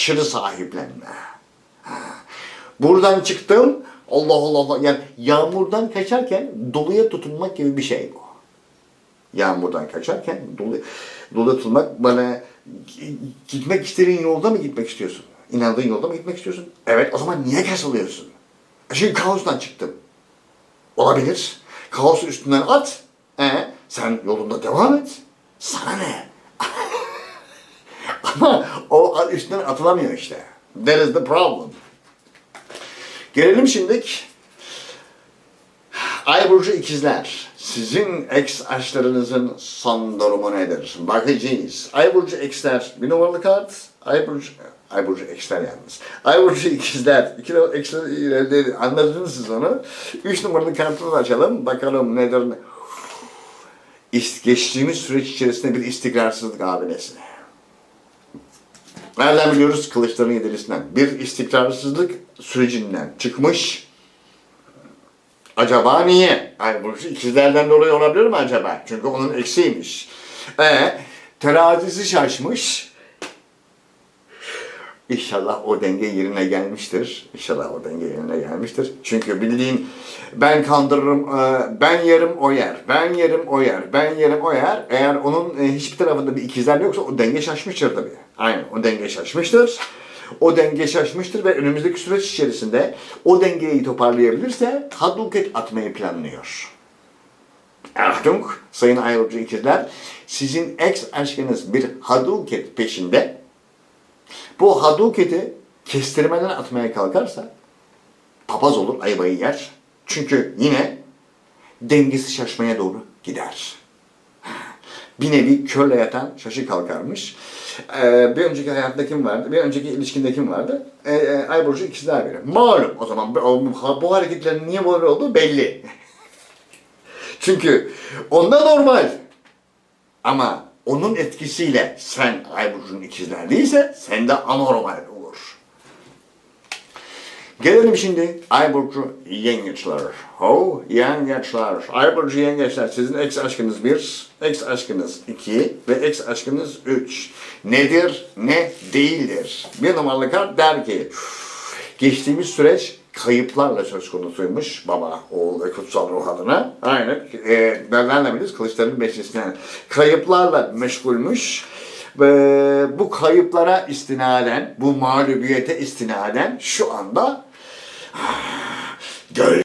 aşırı sahiplenme. Buradan çıktım. Allah Allah Allah. Yani yağmurdan kaçarken doluya tutunmak gibi bir şey bu. Yağmurdan kaçarken dolu, doluya tutunmak bana gitmek istediğin yolda mı gitmek istiyorsun? İnandığın yolda mı gitmek istiyorsun? Evet o zaman niye kasılıyorsun? Çünkü kaostan çıktım. Olabilir. Kaosu üstünden at. E, sen yolunda devam et. Sana ne? Üstünden atılamıyor işte. That is the problem. Gelelim şimdi Ay burcu ikizler. Sizin ex aşklarınızın son durumu nedir? Bakacağız. Ay burcu x'ler bir numaralı kart. Ay burcu Ay burcu x'ler yalnız. Ay burcu ikizler. İki numaralı ileride anladınız siz onu. Üç numaralı kartını açalım. Bakalım nedir? Geçtiğimiz süreç içerisinde bir istikrarsızlık abidesi. Nereden biliyoruz? Kılıçların yedilisinden. Bir istikrarsızlık sürecinden çıkmış. Acaba niye? Ay bu ikizlerden dolayı olabilir mi acaba? Çünkü onun eksiymiş. E, terazisi şaşmış. İnşallah o denge yerine gelmiştir. İnşallah o denge yerine gelmiştir. Çünkü bildiğin ben kandırırım, e, ben yerim o yer, ben yerim o yer, ben yerim o yer. Eğer onun e, hiçbir tarafında bir ikizler yoksa o denge şaşmıştır tabii. Aynen o denge şaşmıştır. O denge şaşmıştır ve önümüzdeki süreç içerisinde o dengeyi toparlayabilirse Hadouken atmayı planlıyor. Achtung, sayın Ayolcu ikizler, sizin ex aşkınız bir Hadouken peşinde. Bu Hadouken'i kestirmeden atmaya kalkarsa papaz olur, ayvayı yer. Çünkü yine dengesi şaşmaya doğru gider. Bir nevi körle yatan şaşı kalkarmış. Ee, bir önceki hayatta kim vardı? Bir önceki ilişkinde kim vardı? Ee, e, Ay burcu ikizler biri. Malum o zaman bu hareketlerin niye böyle olduğu belli. Çünkü onda normal. Ama onun etkisiyle sen Ay burcunun ikizler değilse sende anormal olur. Gelelim şimdi Ay burcu yengeçler. Ho yengeçler. Ay burcu yengeçler. Sizin ex aşkınız bir, ex aşkınız iki ve ex aşkınız üç. Nedir, ne değildir. Bir numaralı kart der ki geçtiğimiz süreç kayıplarla söz konusuymuş baba, oğul ve kutsal ruh adına. Aynen. E, nereden biliriz? Kılıçların beşisinden. Kayıplarla meşgulmüş. Ve bu kayıplara istinaden, bu mağlubiyete istinaden şu anda göl